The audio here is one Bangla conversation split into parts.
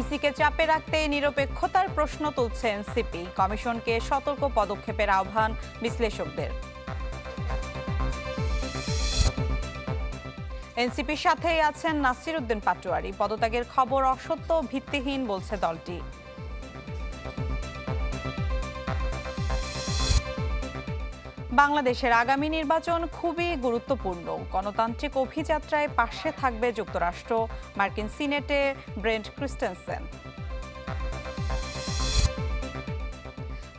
ইসিকে চাপে রাখতে নিরপেক্ষতার প্রশ্ন তুলছে এনসিপি কমিশনকে সতর্ক পদক্ষেপের আহ্বান বিশ্লেষকদের। এনসিপির সাথেই আছেন নাসির উদ্দিন পাটোয়ারি। পদত্যাগের খবর অসত্য, ভিত্তিহীন, বলছে দলটি। বাংলাদেশের আগামী নির্বাচন খুবই গুরুত্বপূর্ণ। গণতান্ত্রিক অভিযাত্রায় পাশে থাকবে যুক্তরাষ্ট্র, মার্কিন সিনেটে ব্রেন্ট ক্রিস্টেনসেন।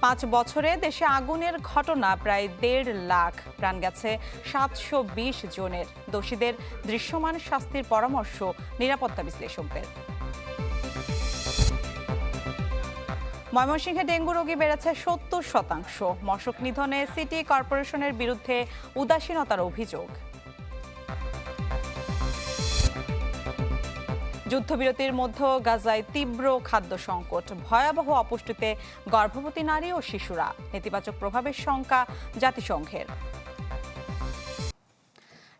পাঁচ বছরে দেশে আগুনের ঘটনা প্রায় দেড় লাখ। প্রাণ গেছে সাতশো বিশ জনের। দোষীদের দৃশ্যমান শাস্তির পরামর্শ নিরাপত্তা বিশ্লেষকদের। ময়মনসিংহে ডেঙ্গু রোগী বেড়েছে সত্তর শতাংশ। মশক নিধনে সিটি কর্পোরেশনের বিরুদ্ধে উদাসীনতার অভিযোগ। যুদ্ধবিরতির মধ্যে গাজায় তীব্র খাদ্য সংকট। ভয়াবহ অপুষ্টিতে গর্ভবতী নারী ও শিশুরা। নেতিবাচক প্রভাবের শঙ্কা জাতিসংঘের।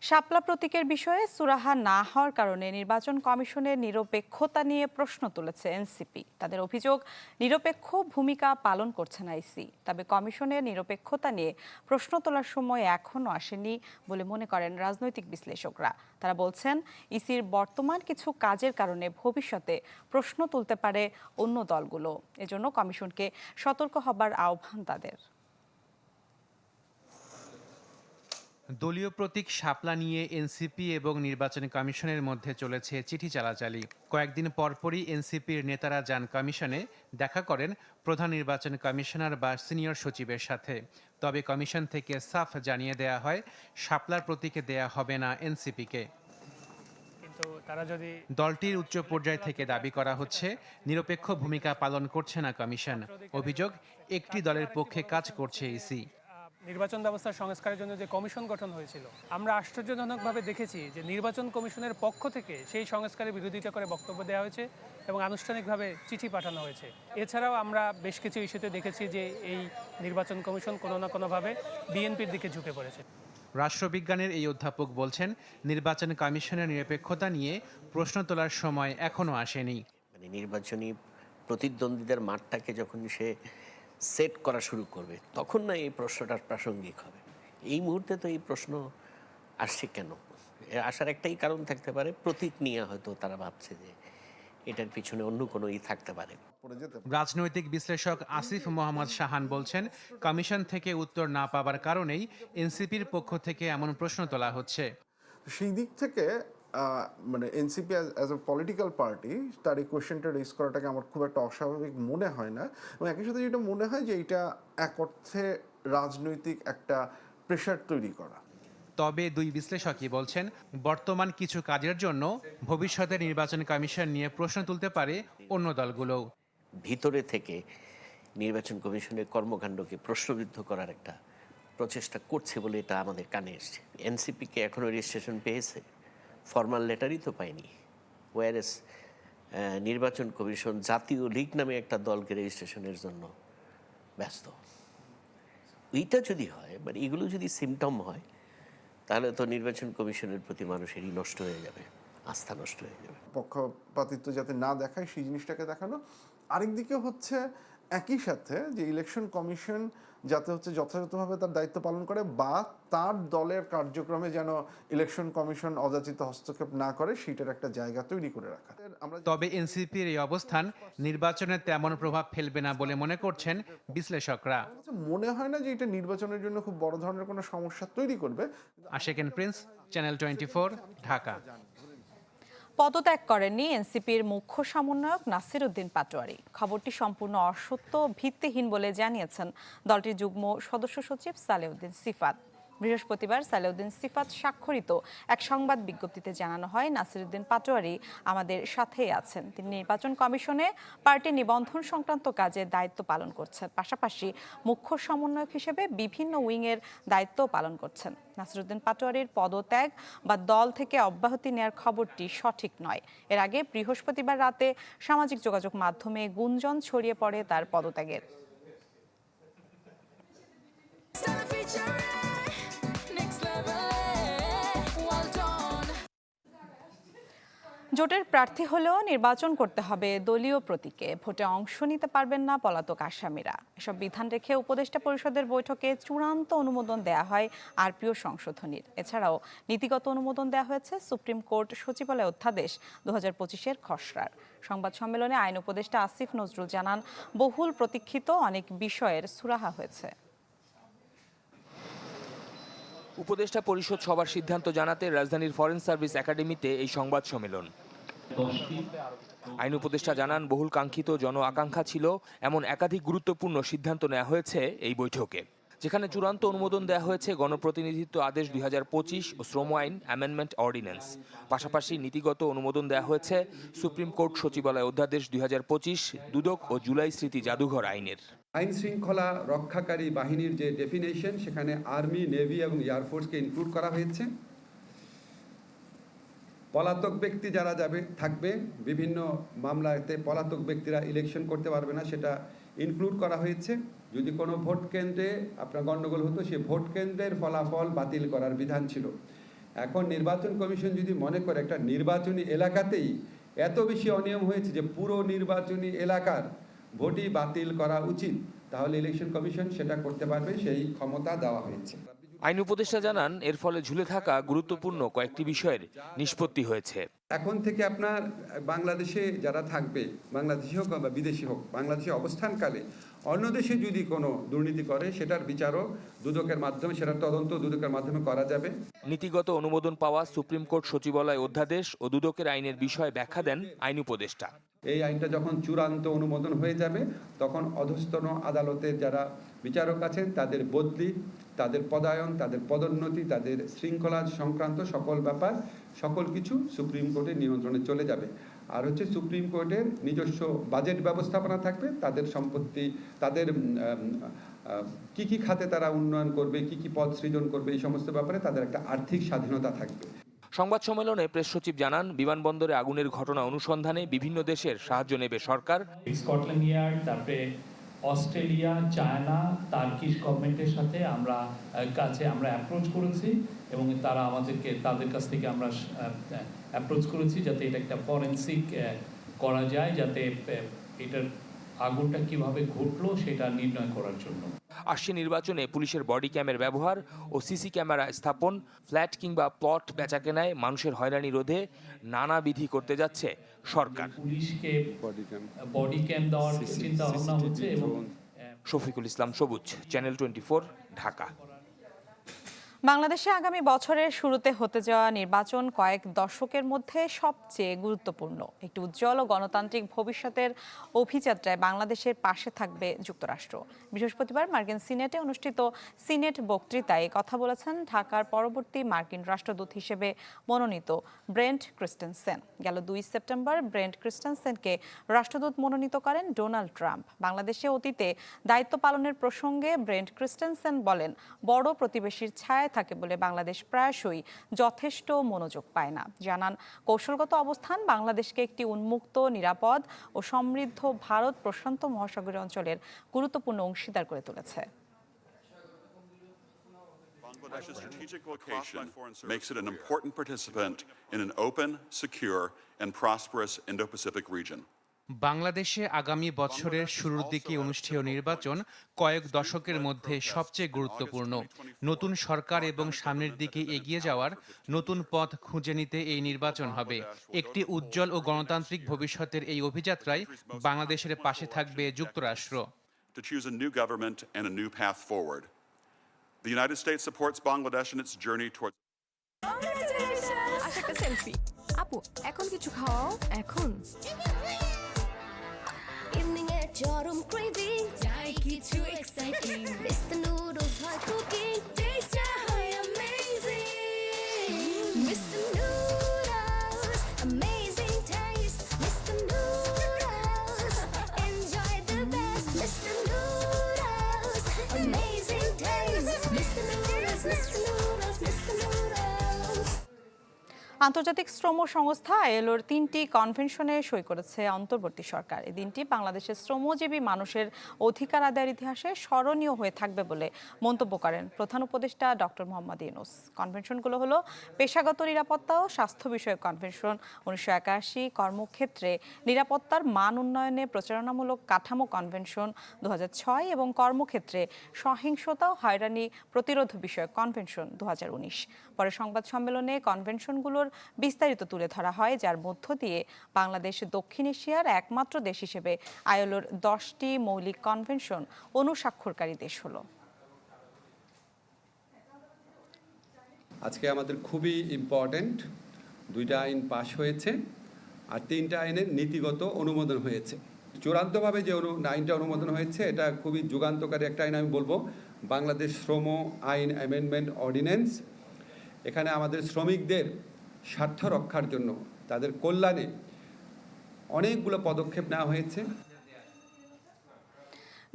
শাপলা প্রতীকের বিষয়ে সুরাহা না হওয়ার কারণে নির্বাচন কমিশনের নিরপেক্ষতা নিয়ে প্রশ্ন তুলেছে এনসিপি। তাদের অভিযোগ, নিরপেক্ষ ভূমিকা পালন করছে না আইসি। তবে কমিশনের নিরপেক্ষতা নিয়ে প্রশ্ন তোলার সময় এখনও আসেনি বলে মনে করেন রাজনৈতিক বিশ্লেষকরা। তারা বলছেন, ইসির বর্তমান কিছু কাজের কারণে ভবিষ্যতে প্রশ্ন তুলতে পারে অন্য দলগুলো। এজন্য কমিশনকে সতর্ক হবার আহ্বান তাদের। দলীয় প্রতীক শাপলা নিয়ে এনসিপি এবং নির্বাচন কমিশনের মধ্যে চলেছে চিঠি চালাচালি। কয়েকদিন পরপরই এনসিপির নেতারা যান কমিশনে দেখা করেন প্রধান নির্বাচন কমিশনার বা সিনিয়র সচিবের সাথে। তবে কমিশন থেকে সাফ জানিয়ে দেয়া হয় শাপলার প্রতীকে দেয়া হবে না এনসিপিকে। কিন্তু তারা যদি দলটির উচ্চ পর্যায় থেকে দাবি করা হচ্ছে নিরপেক্ষ ভূমিকা পালন করছে না কমিশন। অভিযোগ একটি দলের পক্ষে কাজ করছে ইসি। নির্বাচন ব্যবস্থার সংস্কারের জন্য যে কমিশন গঠন হয়েছিল আমরা আশ্চর্যজনকভাবে দেখেছি যে নির্বাচন কমিশনের পক্ষ থেকে সেই সংস্কারের বিরোধিতা করে বক্তব্য দেওয়া হয়েছে এবং আনুষ্ঠানিকভাবে চিঠি পাঠানো হয়েছে। এছাড়াও আমরা বেশ কিছু ইস্যুতে দেখেছি যে এই নির্বাচন কমিশন কোনো না কোনোভাবে বিএনপির দিকে ঝুঁকে পড়েছে। রাষ্ট্রবিজ্ঞানের এই অধ্যাপক বলছেন নির্বাচন কমিশনের নিরপেক্ষতা নিয়ে প্রশ্ন তোলার সময় এখনও আসেনি। মানে নির্বাচনী প্রতিদ্বন্দ্বীদের মাঠটাকে যখন সে সেট করা শুরু করবে তখন না এই প্রশ্নটার প্রাসঙ্গিক হবে। এই মুহূর্তে তো এই প্রশ্ন আসছে কেন? আসার একটাই কারণ থাকতে পারে প্রতীক নিয়ে হয়তো তারা ভাবছে যে এটার পিছনে অন্য কোনো ই থাকতে পারে। রাজনৈতিক বিশ্লেষক আসিফ মোহাম্মদ শাহান বলছেন কমিশন থেকে উত্তর না পাবার কারণেই এনসিপির পক্ষ থেকে এমন প্রশ্ন তোলা হচ্ছে। সেই দিক থেকে মানে NCP as a political party তার এই কোয়েশ্চেনটা রেজ করাটাকে আমার খুব একটা অস্বাভাবিক মনে হয় না। এবং একই সাথে যেটা মনে হয় যে এটা এক অর্থে রাজনৈতিক একটা প্রেশার তৈরি করা। তবে দুই বিশ্লেষকই বলছেন বর্তমান কিছু কাজের জন্য ভবিষ্যতে নির্বাচন কমিশন নিয়ে প্রশ্ন তুলতে পারে অন্য দলগুলোও। ভিতরে থেকে নির্বাচন কমিশনের কর্মকাণ্ডকে প্রশ্নবিদ্ধ করার একটা প্রচেষ্টা করছে বলে এটা আমাদের কানে এসছে। এনসিপিকে এখনও রেজিস্ট্রেশন পেয়েছে? ফর্মাল লেটারই তো পায়নি ওয়ারেস নির্বাচন কমিশন জাতীয় লীগ নামে একটা দলকে রেজিস্ট্রেশনের জন্য ব্যস্ত। এইটা যদি হয় মানে এগুলো যদি সিমটম হয়, তাহলে তো নির্বাচন কমিশনের প্রতি মানুষেরই নষ্ট হয়ে যাবে, আস্থা নষ্ট হয়ে যাবে। পক্ষপাতিত্ব যাতে না দেখায়, সেই জিনিসটাকে দেখানো। আরেকদিকে হচ্ছে একই সাথে যে ইলেকশন কমিশন যাতে হচ্ছে যথাযথভাবে তার দায়িত্ব পালন করে বা তার দলের কার্যক্রমে যেন ইলেকশন কমিশন অযাচিত হস্তক্ষেপ না করে সেটার একটা জায়গা তৈরি করে রাখা। আমরা তবে এনসিপির এই অবস্থান নির্বাচনে তেমন প্রভাব ফেলবে না বলে মনে করছেন বিশ্লেষকরা। মনে হয় না যে এটা নির্বাচনের জন্য খুব বড় ধরনের কোনো সমস্যা তৈরি করবে। Asheken Prince channel twenty Dhaka. পদত্যাগ করেননি এনসিপির মুখ্য সমন্বয়ক নাসির উদ্দিন পাটোয়ারি। খবরটি সম্পূর্ণ অসত্য, ভিত্তিহীন বলে জানিয়েছেন দলটির যুগ্ম সদস্য সচিব সালেউদ্দিন সিফাত। বৃহস্পতিবার সালেউদ্দিন সিফাত স্বাক্ষরিত এক সংবাদ বিজ্ঞপ্তিতে জানানো হয়, নাসিরুদ্দিন পাটোয়ারি আমাদের সাথেই আছেন। তিনি নির্বাচন কমিশনে পার্টি নিবন্ধন সংক্রান্ত কাজে দায়িত্ব পালন করছেন। পাশাপাশি মুখ্য সমন্বয়ক হিসেবে বিভিন্ন উইংয়ের দায়িত্ব পালন করছেন। নাসিরুদ্দিন পাটোয়ারির পদত্যাগ বা দল থেকে অব্যাহতি নেয়ার খবরটি সঠিক নয়। এর আগে বৃহস্পতিবার রাতে সামাজিক যোগাযোগ মাধ্যমে গুঞ্জন ছড়িয়ে পড়ে তার পদত্যাগের। জোটের প্রার্থী হলেও নির্বাচন করতে হবে দলীয় প্রতীকে। ভোটে অংশ নিতে পারবেন না পলাতক আসামিরা। এসব বিধান রেখে উপদেষ্টা পরিষদের বৈঠকে চূড়ান্ত অনুমোদন দেয়া হয় আরপিও সংশোধনীর। এছাড়াও নীতিগত অনুমোদন দেওয়া হয়েছে সুপ্রিম কোর্ট সচিবালয় অধ্যাদেশ দু হাজার পঁচিশের খসড়ার। সংবাদ সম্মেলনে আইন উপদেষ্টা আসিফ নজরুল জানান, বহুল প্রতীক্ষিত অনেক বিষয়ের সুরাহা হয়েছে। উপদেষ্টা পরিষদ সবার সিদ্ধান্ত জানাতে রাজধানীর ফরেন সার্ভিস একাডেমিতে এই সংবাদ সম্মেলন। আইন উপদেষ্টা জানান, বহুল কাঙ্ক্ষিত জন আকাঙ্ক্ষা ছিল, এমন একাধিক গুরুত্বপূর্ণ সিদ্ধান্ত নেওয়া হয়েছে এই বৈঠকে। যেখানে চূড়ান্ত অনুমোদন দেওয়া হয়েছে গণপ্রতিনিধিত্ব আদেশ দুই হাজার পঁচিশ ও শ্রম আইন অ্যামেন্ডমেন্ট অর্ডিন্যান্স পাশাপাশি নীতিগত অনুমোদন দেওয়া হয়েছে সুপ্রিম কোর্ট সচিবালয় অধ্যাদেশ দুই হাজার পঁচিশ, দুদক ও জুলাই স্মৃতি জাদুঘর আইনের। আইন শৃঙ্খলা রক্ষাকারী বাহিনীর যে ডেফিনেশন সেখানে আর্মি নেভি এবং এয়ারফোর্সকে ইনক্লুড করা হয়েছে। পলাতক ব্যক্তি যারা যাবে, থাকবে, বিভিন্ন মামলাতে পলাতক ব্যক্তিরা ইলেকশন করতে পারবে না, সেটা ইনক্লুড করা হয়েছে। যদি কোনো ভোট কেন্দ্রে আপনার গণ্ডগোল হতো, সে ভোট কেন্দ্রের ফলাফল বাতিল করার বিধান ছিল। এখন নির্বাচন কমিশন যদি মনে করে, একটা নির্বাচনী এলাকাতেই এত বেশি অনিয়ম হয়েছে যে পুরো নির্বাচনী এলাকার ভোটই বাতিল করা উচিত, তাহলে ইলেকশন কমিশন সেটা করতে পারবে, সেই ক্ষমতা দেওয়া হয়েছে। আইন উপদেষ্টা জানান এর ফলে ঝুলে থাকা গুরুত্বপূর্ণ কয়েকটি বিষয়ের নিষ্পত্তি হয়েছে। এখন থেকে আপনার বাংলাদেশে যারা থাকবে বাংলাদেশি হোক বা বিদেশি হোক বাংলাদেশে অবস্থানকালে অন্য দেশে যদি কোনো দুর্নীতি করে সেটার বিচারও দুদকের মাধ্যমে সেটার তদন্ত দুদকের মাধ্যমে করা যাবে। নীতিগত অনুমোদন পাওয়া সুপ্রিম কোর্ট সচিবালয় অধ্যাদেশ ও দুদকের আইনের বিষয়ে ব্যাখ্যা দেন আইন উপদেষ্টা। এই আইনটা যখন চূড়ান্ত অনুমোদন হয়ে যাবে, তখন অধস্তন আদালতের যারা বিচারক আছেন, তাদের বদলি, তাদের পদায়ন, তাদের পদোন্নতি, তাদের শৃঙ্খলা সংক্রান্ত সকল ব্যাপার, সকল কিছু সুপ্রিম কোর্টের নিয়ন্ত্রণে চলে যাবে। আর হচ্ছে সুপ্রিম কোর্টের নিজস্ব বাজেট ব্যবস্থাপনা থাকবে, তাদের সম্পত্তি, তাদের কি কি খাতে তারা উন্নয়ন করবে, কি কি পদ সৃজন করবে, এই সমস্ত ব্যাপারে তাদের একটা আর্থিক স্বাধীনতা থাকবে। সংবাদ সম্মেলনে প্রেস সচিব জানান, বিমানবন্দরে আগুনের ঘটনা অনুসন্ধানে বিভিন্ন দেশের সাহায্য নেবে সরকার। স্কটল্যান্ড ইয়ার্ড তারপরে অস্ট্রেলিয়া, চায়না, তার্কিশ গভর্নমেন্টের সাথে আমরা কাছে আমরা অ্যাপ্রোচ করেছি এবং তারা আমাদেরকে, তাদের কাছ থেকে আমরা অ্যাপ্রোচ করেছি যাতে এটা একটা ফরেন্সিক করা যায়, যাতে এটার আগুনটা কীভাবে ঘটলো সেটা নির্ণয় করার জন্য। আসছে নির্বাচনে পুলিশের বডি ক্যামের ব্যবহার ও সিসি ক্যামেরা স্থাপন ফ্ল্যাট কিংবা প্লট বেচাকেনায় মানুষের হয়রানি রোধে নানা বিধি করতে যাচ্ছে সরকার। পুলিশকে বডি ক্যাম দেওয়ার চিন্তা ভাবনা হচ্ছে এবং শফিকুল ইসলাম সবুজ চ্যানেল টোয়েন্টি ঢাকা। বাংলাদেশে আগামী বছরের শুরুতে হতে যাওয়া নির্বাচন কয়েক দশকের মধ্যে সবচেয়ে গুরুত্বপূর্ণ। একটি উজ্জ্বল ও গণতান্ত্রিক ভবিষ্যতের অভিযাত্রায় বাংলাদেশের পাশে থাকবে যুক্তরাষ্ট্র। বৃহস্পতিবার মার্কিন সিনেটে অনুষ্ঠিত সিনেট বক্তৃতায় কথা বলেছেন ঢাকার পরবর্তী মার্কিন রাষ্ট্রদূত হিসেবে মনোনীত ব্রেন্ট ক্রিস্টেনসেন। গেল দুই সেপ্টেম্বর ব্রেন্ট ক্রিস্টেনসেনকে রাষ্ট্রদূত মনোনীত করেন ডোনাল্ড ট্রাম্প। বাংলাদেশে অতীতে দায়িত্ব পালনের প্রসঙ্গে ব্রেন্ট ক্রিস্টেনসেন বলেন, বড় প্রতিবেশীর ছায়ায় থাকে বলে বাংলাদেশ প্রায়শই যথেষ্ট মনোযোগ পায় না জানান কৌশলগত অবস্থান বাংলাদেশকে একটি উন্মুক্ত নিরাপদ ও সমৃদ্ধ ভারত প্রশান্ত মহাসাগরীয় অঞ্চলের গুরুত্বপূর্ণ অংশীদার করে তুলেছে Bangladesh's strategic location makes it an important participant in an open, secure, and prosperous Indo-Pacific region. বাংলাদেশে আগামী বছরের শুরুর দিকে অনুষ্ঠেয় নির্বাচন কয়েক দশকের মধ্যে সবচেয়ে গুরুত্বপূর্ণ। নতুন সরকার এবং সামনের দিকে এগিয়ে যাওয়ার নতুন পথ খুঁজে নিতে এই নির্বাচন হবে। একটি উজ্জ্বল ও গণতান্ত্রিক ভবিষ্যতের এই অভিযাত্রায় বাংলাদেশের পাশে থাকবে যুক্তরাষ্ট্র। to choose a new government and a new path forward. The United States supports Bangladesh in its journey towards আপু এখন কিছু খাওয়াও এখন। চরম ক্রেভিং চাই কিছু এক্সাইটিং আন্তর্জাতিক শ্রম সংস্থা আইএলওর তিনটি কনভেনশনে সই করেছে অন্তর্বর্তী সরকার। এই দিনটি বাংলাদেশের শ্রমজীবী মানুষের অধিকার আদায়ের ইতিহাসে স্মরণীয় হয়ে থাকবে বলে মন্তব্য করেন প্রধান উপদেষ্টা ডক্টর মোহাম্মদ ইউনুস। কনভেনশনগুলো হলো পেশাগত নিরাপত্তা ও স্বাস্থ্য বিষয়ক কনভেনশন। উনিশশো একাশি কর্মক্ষেত্রে নিরাপত্তার মান উন্নয়নে প্রচারণামূলক কাঠামো কনভেনশন দু ছয় এবং কর্মক্ষেত্রে সহিংসতা ও হয়রানি প্রতিরোধ বিষয়ক কনভেনশন দু হাজার উনিশ। পরে সংবাদ সম্মেলনে কনভেনশনগুলোর বিস্তারিত তুলে ধরা হয়, যার মধ্য দিয়ে বাংলাদেশ দক্ষিণ এশিয়ার একমাত্র দেশ হিসেবে আইএলওর দশটি মৌলিক কনভেনশন অনুস্বাক্ষরকারী দেশ হলো। আজকে আমাদের খুবই ইম্পর্ট্যান্ট দুইটা আইন পাশ হয়েছে আর তিনটা আইনের নীতিগত অনুমোদন হয়েছে। চূড়ান্তভাবে যে আইনটা অনুমোদন হয়েছে, এটা খুবই যুগান্তকারী একটা আইন আমি বলব। বাংলাদেশ শ্রম আইন অ্যামেন্ডমেন্ট অর্ডিন্যান্স এখানে আমাদের শ্রমিকদের স্বার্থ রক্ষার জন্য তাদের কল্যাণে অনেকগুলো পদক্ষেপ নেওয়া হয়েছে।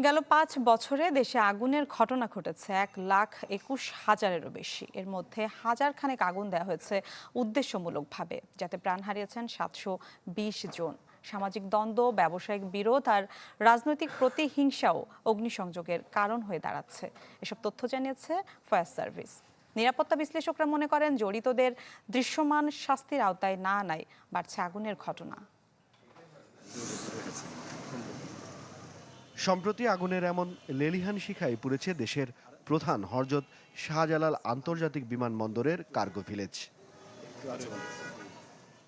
গেল পাঁচ বছরে দেশে আগুনের ঘটনা ঘটেছে, এক লাখ একুশ হাজারেরও বেশি। এর মধ্যে হাজার খানেক আগুন দেওয়া হয়েছে উদ্দেশ্যমূলকভাবে, যাতে প্রাণ হারিয়েছেন সাতশো বিশ জন। সামাজিক দ্বন্দ্ব, ব্যবসায়িক বিরোধ আর রাজনৈতিক প্রতিহিংসাও অগ্নিসংযোগের কারণ হয়ে দাঁড়াচ্ছে। এসব তথ্য জানিয়েছে ফায়ার সার্ভিস। নিরাপত্তা বিশ্লেষকরা মনে করেন জড়িতদের দৃশ্যমান শাস্তির আওতায় না আনায় বাড়ছে আগুনের ঘটনা। সম্প্রতি আগুনের এমন লেলিহান শিখায় পুড়েছে দেশের প্রধান হরজত শাহজালাল আন্তর্জাতিক বিমানবন্দরের কার্গো ভিলেজ।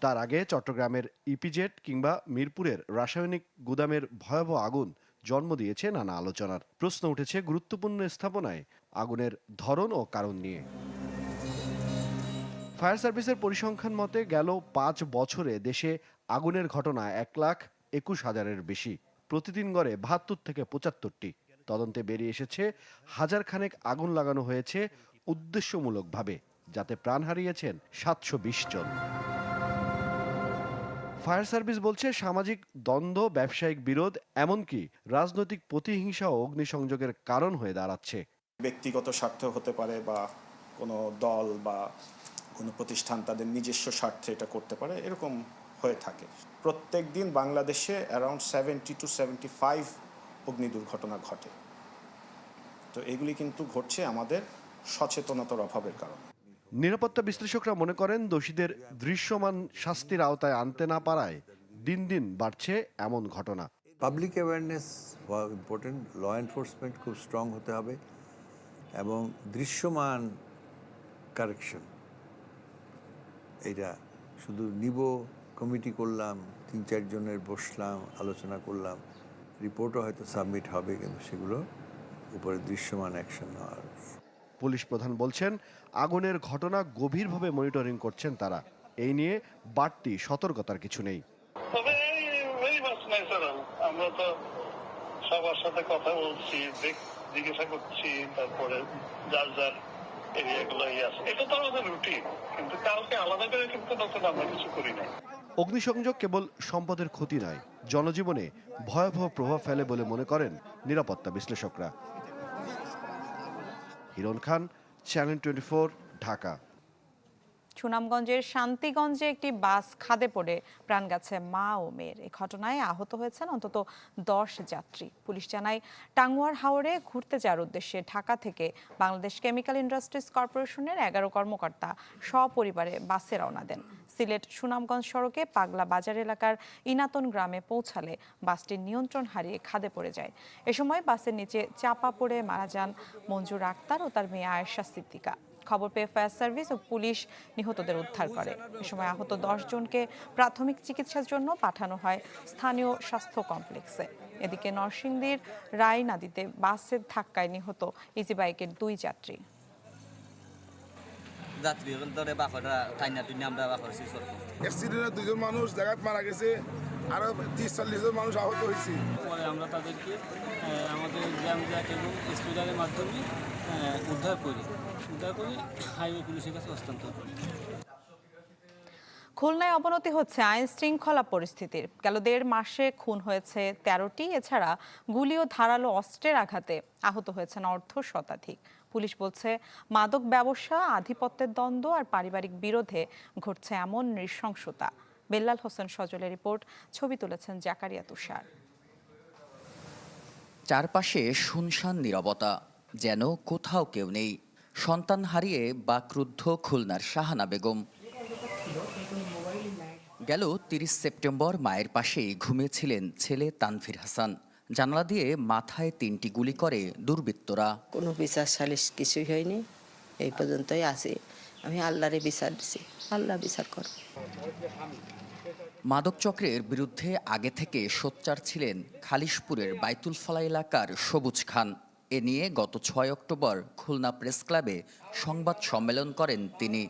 তার আগে চট্টগ্রামের ইপিজেট কিংবা মিরপুরের রাসায়নিক গুদামের ভয়াবহ আগুন জন্ম দিয়েছে নানা আলোচনার প্রশ্ন উঠেছে গুরুত্বপূর্ণ স্থাপনায় আগুনের ধরন ও কারণ নিয়ে। ফায়ার সার্ভিসের পরিসংখ্যান মতে গেল পাঁচ বছরে দেশে আগুনের ঘটনা এক লাখ একুশ হাজারের বেশি। প্রতিদিন গড়ে বাহাত্তর থেকে পঁচাত্তরটি। তদন্তে বেরিয়ে এসেছে হাজার খানেক আগুন লাগানো হয়েছে উদ্দেশ্যমূলকভাবে, যাতে প্রাণ হারিয়েছেন সাতশো বিশ জন। ফায়ার সার্ভিস বলছে সামাজিক দ্বন্দ্ব, ব্যবসায়িক বিরোধ, এমনকি রাজনৈতিক প্রতিহিংসা ও অগ্নিসংযোগের কারণ হয়ে দাঁড়াচ্ছে। ব্যক্তিগত স্বার্থ হতে পারে বা কোনো দল বা কোনো প্রতিষ্ঠান তাদের নিজস্ব স্বার্থে এটা করতে পারে, এরকম হয়ে থাকে। প্রত্যেক দিন বাংলাদেশে around seventy two seventy five অগ্নি দুর্ঘটনা ঘটে। তো এগুলি কিন্তু ঘটছে আমাদের সচেতনতার অভাবের কারণে। নিরাপত্তা বিশ্লেষকরা মনে করেন দোষীদের দৃশ্যমান শাস্তির আওতায় আনতে না পারায় দিন দিন বাড়ছে এমন ঘটনা। Public awareness important law enforcement খুব স্ট্রং হতে হবে, এবং দৃশ্যমান কারেকশন এটা শুধু নিব কমিটি করলাম, তিন চারজনের বসলাম, আলোচনা করলাম রিপোর্টও হয়তো সাবমিট হবে, কিন্তু সেগুলো উপরে দৃশ্যমান অ্যাকশন নেওয়ার পুলিশ প্রধান বলছেন আগুনের ঘটনা গভীরভাবে মনিটরিং করছেন তারা। এই নিয়ে বাড়তি সতর্কতার কিছু নেই। আমরা তো সবার সাথে কথা বলছি জিজ্ঞাসা করছি তারপরে যার যার আছে। এটা তো আমাদের রুটিন কিন্তু কাউকে আলাদা করে কিন্তু নতুন আমরা কিছু করি নাই। অগ্নিসংযোগ কেবল সম্পদের ক্ষতি নয় জনজীবনে ভয়াবহ প্রভাব ফেলে বলে মনে করেন নিরাপত্তা বিশ্লেষকরা। Hiron Khan channel twenty Dhaka. সুনামগঞ্জের শান্তিগঞ্জে একটি বাস খাদে পড়ে প্রাণ গেছে মা ও মেয়ের। এই ঘটনায় আহত হয়েছেন অন্তত দশ যাত্রী। পুলিশ জানায়, টাঙ্গুয়ার হাওড়ে ঘুরতে যাওয়ার উদ্দেশ্যে ঢাকা থেকে বাংলাদেশ কেমিক্যাল ইন্ডাস্ট্রিজ কর্পোরেশনের এগারো কর্মকর্তা সপরিবারে বাসে রওনা দেন। সিলেট সুনামগঞ্জ সড়কে পাগলা বাজার এলাকার ইনাতন গ্রামে পৌঁছালে বাসটির নিয়ন্ত্রণ হারিয়ে খাদে পড়ে যায়। এ সময় বাসের নিচে চাপা পড়ে মারা যান মঞ্জুর আক্তার ও তার মেয়ে আয়েশা সিদ্দিকা। খবর পেয়ে ফায়ার সার্ভিস ও পুলিশ নিহতদের উদ্ধার করে। এ সময় আহত জনকে প্রাথমিক চিকিৎসার জন্য পাঠানো হয় স্থানীয় স্বাস্থ্য কমপ্লেক্সে। এদিকে নরসিংদীর রায় নদীতে বাসের ধাক্কায় নিহত ইজিবাইকের দুই যাত্রী। যাত্রী ধরে বাকরা টাইনা টুইনা আমরা বাকরছি সরকার অ্যাক্সিডেন্টে দুজন মানুষ জায়গায় মারা গেছে আরও তিরিশ চল্লিশ জন মানুষ আহত হয়েছে পরে আমরা তাদেরকে আমাদের গ্রাম জ্যাক এবং স্পিডারের মাধ্যমে উদ্ধার করি। উদ্ধার করে হাইওয়ে পুলিশের কাছে হস্তান্তর করি। খুলনায় অবনতি হচ্ছে আইন শৃঙ্খলা পরিস্থিতির। গেল দেড় মাসে খুন হয়েছে তেরোটি এছাড়া গুলি ও ধারালো অস্ত্রের আঘাতে আহত হয়েছেন অর্ধ শতাধিক। পুলিশ বলছে, মাদক ব্যবসা, আধিপত্যের দ্বন্দ্ব আর পারিবারিক বিরোধে ঘটছে এমন নৃশংসতা। বেল্লাল হোসেন সজলের রিপোর্ট, ছবি তুলেছেন জাকারিয়া তুষার। চারপাশে শুনশান নীরবতা, যেন কোথাও কেউ নেই। সন্তান হারিয়ে বাকরুদ্ধ খুলনার শাহানা বেগম। গেল তিরিশ সেপ্টেম্বর, মায়ের পাশেই ঘুমিয়েছিলেন ছেলে তানভীর হাসান। জানালা দিয়ে মাথায় তিনটি গুলি করে দুর্বৃত্তরা। কোনো বিচার সালিশ কিছুই হয়নি। এই পর্যন্তই আছি। আমি আল্লাহরে বিচার দিছি। আল্লাহ বিচার কর। মাদক চক্রের বিরুদ্ধে আগে থেকে সোচ্চার ছিলেন খালিশপুরের বাইতুল ফলা এলাকার সবুজ খান। এ নিয়ে গত ছয় অক্টোবর খুলনা প্রেস ক্লাবে সংবাদ সম্মেলন করেন তিনি।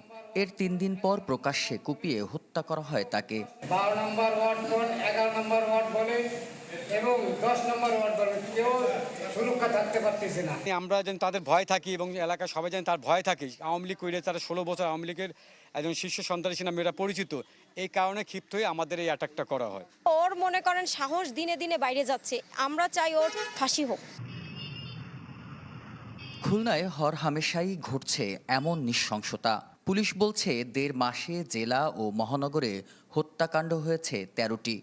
এর তিন দিন পর প্রকাশ্যে কুপিয়ে হত্যা করা হয় তাকে। বারো নম্বর ওয়ার্ড কোন এগারো নম্বর ওয়ার্ড বলে এবং দশ নম্বর ওয়ার্ড বলে কেউ সুরক্ষা থাকতে পারতেছে না। আমরা যেন তাদের ভয় থাকি এবং এলাকার সবাই যেন তার ভয় থাকে। আওয়ামী লীগ করে তারা ষোলো বছর আওয়ামী লীগের একজন শীর্ষ সন্ত্রাসী নামে এরা পরিচিত। এই কারণে ক্ষিপ্ত হয়ে আমাদের এই অ্যাটাকটা করা হয়। ওর মনে করেন সাহস দিনে দিনে বাইরে যাচ্ছে। আমরা চাই ওর ফাঁসি হোক। খুলনায় হর হামেশাই ঘটছে এমন নৃশংসতা। পুলিশ বলছে দেড় মাসে জেলা ও মহানগরে হত্যাকাণ্ড হয়েছে তেরোটি।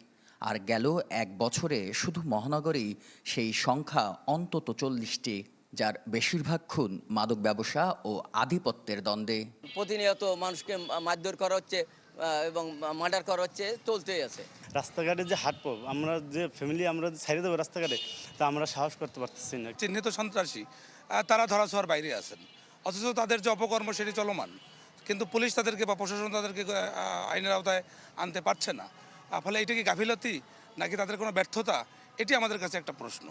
আর গেল এক বছরে শুধু মহানগরেই সেই সংখ্যা অন্তত চল্লিশটি যার বেশিরভাগ খুন মাদক ব্যবসা ও আধিপত্যের দ্বন্দ্বে। প্রতিনিয়ত মানুষকে মারধর করা হচ্ছে এবং মার্ডার করা হচ্ছে চলতেই আছে। রাস্তাঘাটে যে হাঁটবো আমরা যে ফ্যামিলি আমরা ছাড়িয়ে দেবো রাস্তাঘাটে তা আমরা সাহস করতে পারতেছি না। চিহ্নিত সন্ত্রাসী তারা ধরাছোঁয়ার বাইরে আছেন। অথচ তাদের যে অপকর্ম সেটি চলমান কিন্তু পুলিশ তাদেরকে বা প্রশাসন তাদেরকে আইনের আওতায় আনতে পারছে না। ফলে এটা কি গাফিলতি নাকি তাদের কোনো ব্যর্থতা? এটি আমাদের কাছে একটা প্রশ্ন।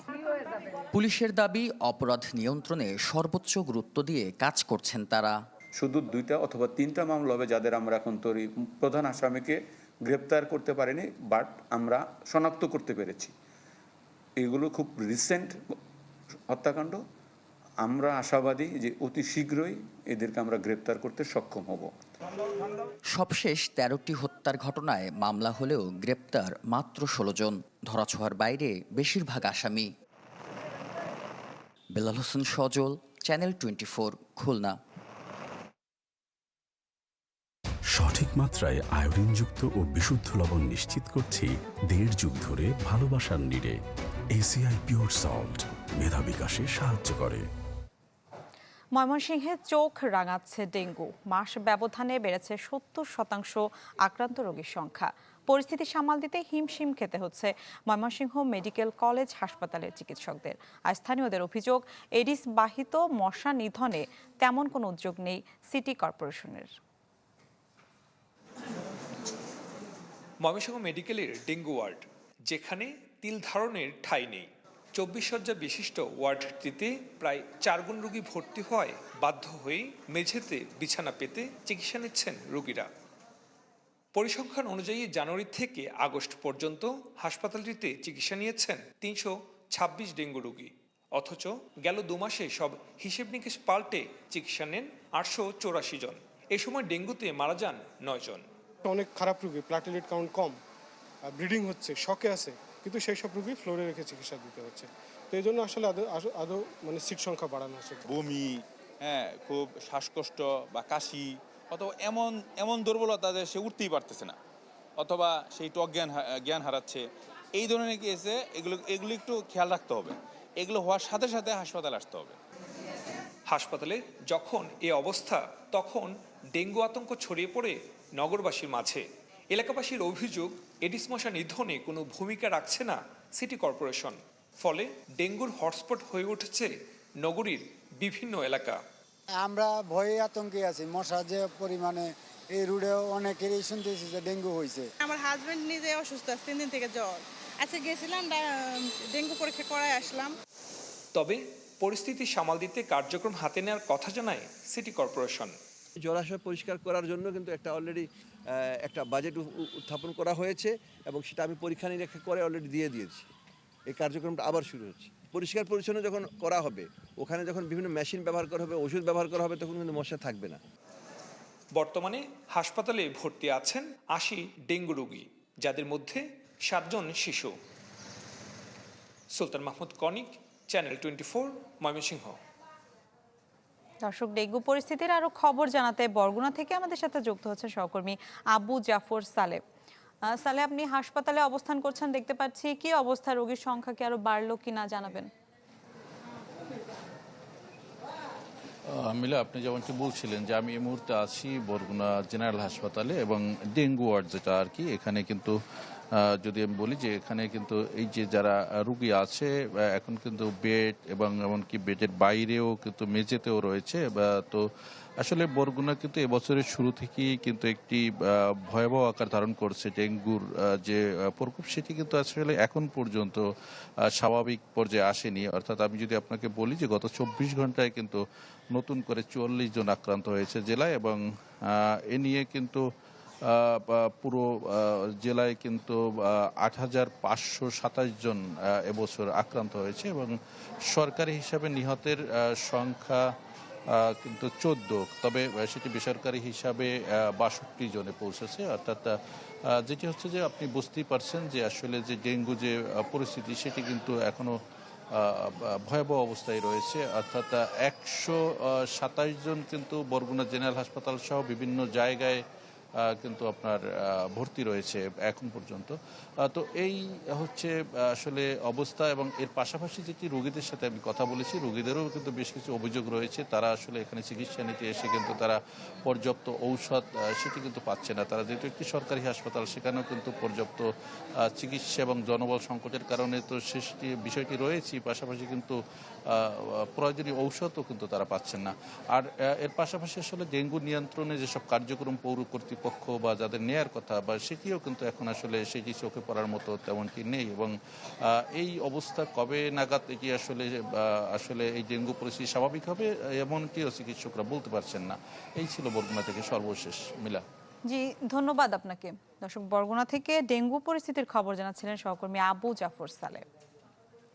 পুলিশের দাবি অপরাধ নিয়ন্ত্রণে সর্বোচ্চ গুরুত্ব দিয়ে কাজ করছেন তারা। শুধু দুইটা অথবা তিনটা মামলা হবে যাদের আমরা এখন তৈরি প্রধান আসামিকে গ্রেপ্তার করতে পারিনি বাট আমরা শনাক্ত করতে পেরেছি। এগুলো খুব রিসেন্ট হত্যাকাণ্ড। আমরা আশাবাদী যে অতি শীঘ্রই এদেরকে আমরা গ্রেপ্তার করতে সক্ষম হব। সবশেষ তেরোটি হত্যার ঘটনায় মামলা হলেও গ্রেপ্তার মাত্র ষোলো জন। ধরাছোঁয়ার বাইরে বেশিরভাগ আসামি। Belal Hossain Sajal, channel twenty four, Khulna. সঠিক মাত্রায় আয়োডিনযুক্ত ও বিশুদ্ধ লবণ নিশ্চিত করছি দেড় যুগ ধরে ভালোবাসার নিড়ে। এসিআই পিওর সল্ট মেধা বিকাশে সাহায্য করে। ময়মনসিংহে চোখ রাঙাচ্ছে ডেঙ্গু। মাস ব্যবধানে বেড়েছে সত্তর শতাংশ আক্রান্ত রোগীর সংখ্যা। পরিস্থিতি সামাল দিতে হিমশিম খেতে হচ্ছে ময়মনসিংহ মেডিকেল কলেজ হাসপাতালের চিকিৎসকদের। আর স্থানীয়দের অভিযোগ, এডিস বাহিত মশা নিধনে তেমন কোনো উদ্যোগ নেই সিটি কর্পোরেশনের। ময়মনসিংহ মেডিকেলের ডেঙ্গু ওয়ার্ড, যেখানে তিল ধারণের ঠাঁই নেই। চব্বিশ শয্যা বিশিষ্ট ওয়ার্ডটিতে প্রায় চারগুণ রোগী ভর্তি হওয়ায় বাধ্য হয়ে মেঝেতে বিছানা পেতে চিকিৎসা নিচ্ছেন রোগীরা। পরিসংখ্যান অনুযায়ী জানুয়ারি থেকে আগস্ট পর্যন্ত হাসপাতালটিতে চিকিৎসা নিয়েছেন তিনশো ছাব্বিশ ডেঙ্গু রোগী। অথচ গেল দু মাসে সব হিসেব নিকেশ পাল্টে চিকিৎসা নেন আটশো চৌরাশি জন। এ সময় ডেঙ্গুতে মারা যান নয় জন। অনেক খারাপ রুগী প্লাটিলেট কাউন্ট কম ব্লিডিং হচ্ছে, শকে আছে। কিন্তু সেই সব রুগী ফ্লোরে রেখে চিকিৎসা দিতে হচ্ছে। তো এই জন্য আসলে আদৌ আদৌ- আদৌ মানে সিট সংখ্যা বাড়ানো হচ্ছে বমি হ্যাঁ খুব শ্বাসকষ্ট বা কাশি অথবা এমন এমন দুর্বলতা যে সে উঠতেই পারতেছে না অথবা সেই টক জ্ঞান জ্ঞান হারাচ্ছে। এই ধরনের কেসে এগুলো এগুলো একটু খেয়াল রাখতে হবে। এগুলো হওয়ার সাথে সাথে হাসপাতালে আসতে হবে। হাসপাতালে যখন এ অবস্থা তখন ডেঙ্গু আতঙ্ক ছড়িয়ে পড়ে নগরবাসীর মাঝে। এলাকাবাসীর অভিযোগ এডিস মশা নিধনে কোনো ভূমিকা রাখছে না সিটি কর্পোরেশন। ফলে ডেঙ্গুর হটস্পট হয়ে উঠেছে নগরীর বিভিন্ন এলাকা। আমরা ভয়ে আতঙ্কে আছি। মশা যে পরিমাণে এই রুটে অনেকেরই শুনতেছি যে ডেঙ্গু হয়েছে। আমার হাজবেন্ড নিজে অসুস্থ আছে তিন দিন থেকে জ্বর। আচ্ছা গেছিলাম ডেঙ্গু পরীক্ষা করায় আসলাম। তবে পরিস্থিতি সামাল দিতে কার্যক্রম হাতে নেওয়ার কথা জানায় সিটি কর্পোরেশন। জলাশয় পরিষ্কার করার জন্য কিন্তু একটা অলরেডি একটা বাজেট উত্থাপন করা হয়েছে এবং সেটা আমি পরীক্ষা নিরীক্ষা করে অলরেডি দিয়ে দিয়েছি। এই কার্যক্রমটা আবার শুরু হচ্ছে। পরিষ্কার পরিচ্ছন্ন যখন করা হবে, ওখানে যখন বিভিন্ন মেশিন ব্যবহার করা হবে, ওষুধ ব্যবহার করা হবে, তখন কিন্তু মশা থাকবে না। বর্তমানে হাসপাতালে ভর্তি আছেন আশি ডেঙ্গু রোগী, যাদের মধ্যে সাতজন শিশু। Sultan Mahmud Konik channel twenty four Mymensingh. দর্শক, ডেঙ্গু পরিস্থিতির আরও খবর জানাতে বরগুনা থেকে আমাদের সাথে যুক্ত হচ্ছে সহকর্মী আবু জাফর সালেব সালে আপনি হাসপাতালে অবস্থান করছেন, দেখতে পাচ্ছি। কি অবস্থা? রোগীর সংখ্যা কি আরও বাড়লো কিনা জানাবেন। মিলা, আপনি যেমনটি বলছিলেন যে আমি এই মুহূর্তে আছি বরগুনা জেনারেল হাসপাতালে এবং ডেঙ্গু ওয়ার্ড যেটা আর কি, এখানে কিন্তু যদি আমি বলি যে এখানে কিন্তু এই যে যারা রুগী আছে এখন কিন্তু বেড এবং এমনকি বেডের বাইরেও কিন্তু মেঝেতেও রয়েছে, বা তো আসলে বরগুনা কিন্তু এবছরের শুরু থেকেই কিন্তু একটি ভয়াবহ আকার ধারণ করছে ডেঙ্গুর যে প্রকোপ, সেটি কিন্তু আসলে এখন পর্যন্ত স্বাভাবিক পর্যায়ে আসেনি। অর্থাৎ আমি যদি আপনাকে বলি যে গত চব্বিশ ঘন্টায় কিন্তু নতুন করে চুয়াল্লিশ জন আক্রান্ত হয়েছে জেলায় এবং এ নিয়ে কিন্তু পুরো জেলায় কিন্তু আট হাজার পাঁচশো সাতাশ জন এবছর আক্রান্ত হয়েছে এবং সরকারি হিসাবে নিহতের সংখ্যা কিন্তু চোদ্দ। তবে সেটি বেসরকারি হিসাবে বাষট্টি জনে পৌঁছেছে। অর্থাৎ যেটি হচ্ছে যে আপনি বুঝতেই পারছেন যে আসলে যে ডেঙ্গু যে পরিস্থিতি সেটি কিন্তু এখনও আহ, ভয়াবহ অবস্থায় রয়েছে। অর্থাৎ একশো সাতাশ জন কিন্তু বরগুনা জেনারেল হাসপাতাল সহ বিভিন্ন জায়গায় কিন্তু আপনার ভর্তি রয়েছে এখন পর্যন্ত। তো এই হচ্ছে আসলে অবস্থা এবং এর পাশাপাশি যেটি রোগীদের সাথে আমি কথা বলেছি, রোগীদেরও কিন্তু বেশ কিছু অভিযোগ রয়েছে। তারা আসলে এখানে চিকিৎসা নিতে এসে কিন্তু তারা পর্যাপ্ত ঔষধ সেটি কিন্তু পাচ্ছে না। তারা যেহেতু একটি সরকারি হাসপাতাল, সেখানেও কিন্তু পর্যাপ্ত চিকিৎসা এবং জনবল সংকটের কারণে তো সেটি বিষয়টি রয়েছে। পাশাপাশি কিন্তু প্রয়োজনীয় ঔষধও কিন্তু তারা পাচ্ছেন না। আর এর পাশাপাশি আসলে ডেঙ্গু নিয়ন্ত্রণে যেসব কার্যক্রম পৌর কর্তৃপক্ষ বা যাদের নেয়ার কথা বা সেটিও কিন্তু এখন আসলে সেটি চোখে পড়ার মতো তেমনটি নেই এবং এই অবস্থা কবে নাগাদ এটি আসলে আসলে এই ডেঙ্গু পরিস্থিতি স্বাভাবিক হবে এমনটিও চিকিৎসকরা বলতে পারছেন না। এই ছিল বর্ধমান থেকে সর্বশেষ মিলা। জি, ধন্যবাদ আপনাকে। দর্শক, বরগুনা থেকে ডেঙ্গু পরিস্থিতির খবর জানাচ্ছিলেন সহকর্মী আবু জাফর সালে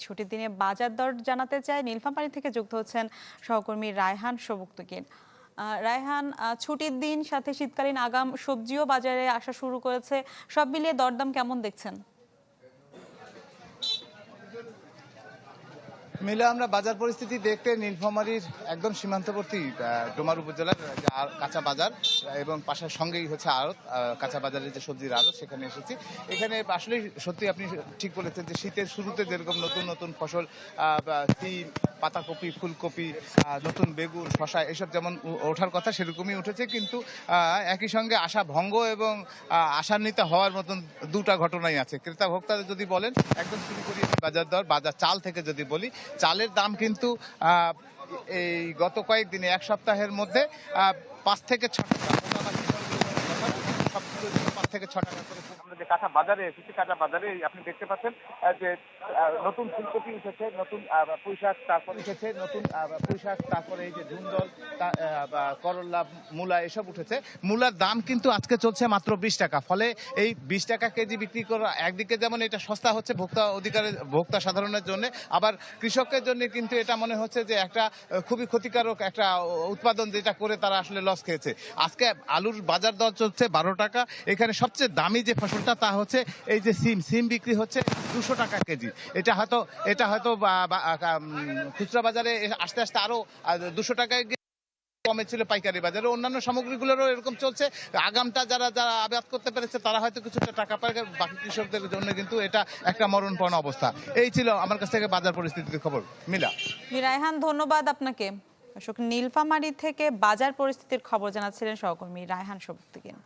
ছুটির দিনে বাজার দর জানাতে চাই নীলফামারী থেকে যুক্ত হচ্ছেন সহকর্মী রায়হান সবুক্তকিন। রায়হান ছুটির দিন, সাথে শীতকালীন আগাম, সবজিও বাজারে আসা শুরু করেছে। সব মিলিয়ে দরদাম কেমন দেখছেন? মিলে আমরা বাজার পরিস্থিতি দেখতে নীলফামারীর একদম সীমান্তবর্তী ডোমার উপজেলার কাঁচা বাজার এবং পাশের সঙ্গেই হচ্ছে আড়ত কাঁচা বাজারের যে সবজির আড়ত, সেখানে এসেছি। এখানে আসলে সত্যি আপনি ঠিক বলেছেন যে শীতের শুরুতে যেরকম নতুন নতুন ফসল সিম পাতাকপি, ফুলকপি নতুন বেগুন শশা এসব যেমন ওঠার কথা সেরকমই উঠেছে, কিন্তু একই সঙ্গে আশা ভঙ্গ এবং আশান্বিত হওয়ার মতন দুটা ঘটনাই আছে। ক্রেতা ভোক্তারা যদি বলেন, একদম শুরু করি বাজার দর, বাজার চাল থেকে যদি বলি চালের দাম কিন্তু এই গত কয়েকদিনে এক সপ্তাহের মধ্যে পাঁচ থেকে ছ টাকা মোটামুটি সবকিছুর জন্য পাঁচ থেকে ছ টাকা করে আমরা যে কাঁচা বাজারে এসেছি কাঁচা বাজারে আপনি দেখতে পাচ্ছেন যে নতুন ফুলকপি উঠেছে নতুন আহ, পুঁই শাক তারপর উঠেছে নতুন আহ, পুঁই শাক তারপরে এই যে বা করল্লা মূলা এসব উঠেছে। মূলার দাম কিন্তু আজকে চলছে মাত্র বিশ টাকা ফলে এই বিশ টাকা কেজি বিক্রি করা একদিকে যেমন এটা সস্তা হচ্ছে ভোক্তা অধিকারের ভোক্তা সাধারণের জন্য আবার কৃষকের জন্য কিন্তু এটা মনে হচ্ছে যে একটা খুবই ক্ষতিকারক একটা উৎপাদন যেটা করে তারা আসলে লস খেয়েছে। আজকে আলুর বাজার দর চলছে বারো টাকা এখানে সবচেয়ে দামি যে ফসলটা তা হচ্ছে এই যে সিম। সিম বিক্রি হচ্ছে দুশো টাকা কেজি। এটা হয়তো এটা হয়তো খুচরা বাজারে আস্তে আস্তে আরও দুশো টাকায় কমে ছিল পাইকারি বাজারে। অন্যান্য সামগ্রীগুলোরও এরকম চলছে। আগামটা যারা যারা আবাদ করতে পেরেছে, তারা হয়তো কিছুটা টাকা পায়। বাকি কৃষকদের জন্য কিন্তু এটা একটা মরণপণ অবস্থা। এই ছিল আমার কাছ থেকে বাজার পরিস্থিতির খবর। মিলা। রায়হান, ধন্যবাদ আপনাকে। দর্শক, নীলফামারী থেকে বাজার পরিস্থিতির খবর জানাচ্ছিলেন সহকর্মী রায়হান সবুক্তকিন